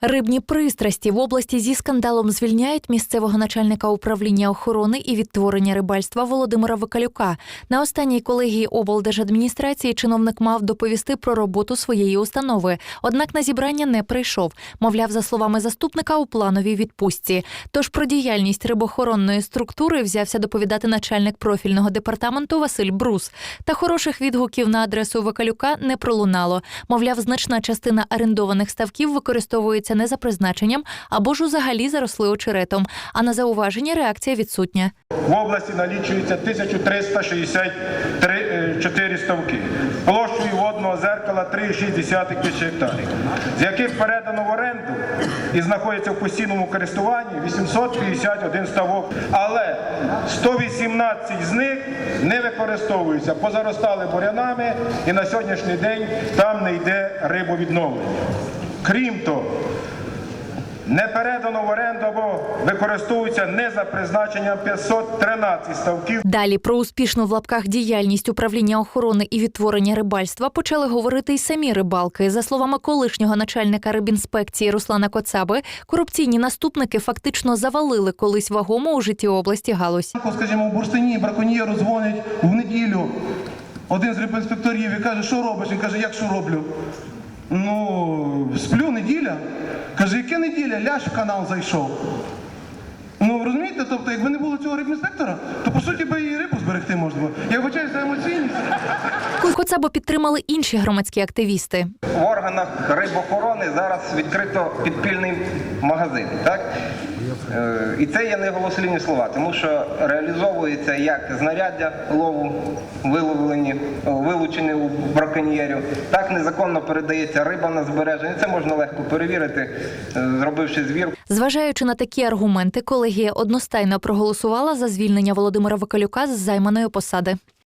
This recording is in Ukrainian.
Рибні пристрасті в області зі скандалом звільняють місцевого начальника управління охорони і відтворення рибальства Володимира Викалюка. На останній колегії облдержадміністрації чиновник мав доповісти про роботу своєї установи. Однак на зібрання не прийшов. Мовляв, за словами заступника, у плановій відпустці. Тож про діяльність рибохоронної структури взявся доповідати начальник профільного департаменту Василь Брус. Та хороших відгуків на адресу Викалюка не пролунало. Мовляв, значна частина орендованих ставків використовується не за призначенням або ж взагалі заросли очеретом. А на зауваження реакція відсутня. В області налічується 1364 ставки, площею водного зеркала 3,6 тисяч гектарів, з яких передано в оренду і знаходяться в постійному користуванні 851 ставок. Але 118 з них не використовуються, позаростали бурянами і на сьогоднішній день там не йде рибовідновлення. Крім того, не передано в оренду або використовується не за призначенням 513 ставків. Далі про успішну в лапках діяльність управління охорони і відтворення рибальства почали говорити й самі рибалки. За словами колишнього начальника рибінспекції Руслана Коцаби, корупційні наступники фактично завалили колись вагому у житті області галузь. Скажімо, в бурштині браконьєру дзвонить в неділю. Один з рибінспекторів і каже, що робиш? Він каже, як що роблю? Ну, сплю неділя. Каже, яке неділя? Ляж в канал зайшов. Ну, розумієте, тобто, якби не було цього рибінспектора, то по суті би і рибу зберегти можна було. Я вибачаю за емоційність. Коцабу підтримали інші громадські активісти. в органах рибохорони зараз відкрито підпільний магазин. Так? Е, І це є не голослівні слова, тому що реалізовується як знаряддя лову, виловлені, вилучені у браконьєрів, так незаконно передається риба на збереження. Це можна легко перевірити, е, зробивши звір. Зважаючи на такі аргументи, колегія одностайно проголосувала за звільнення Володимира Викалюка з займаної посади.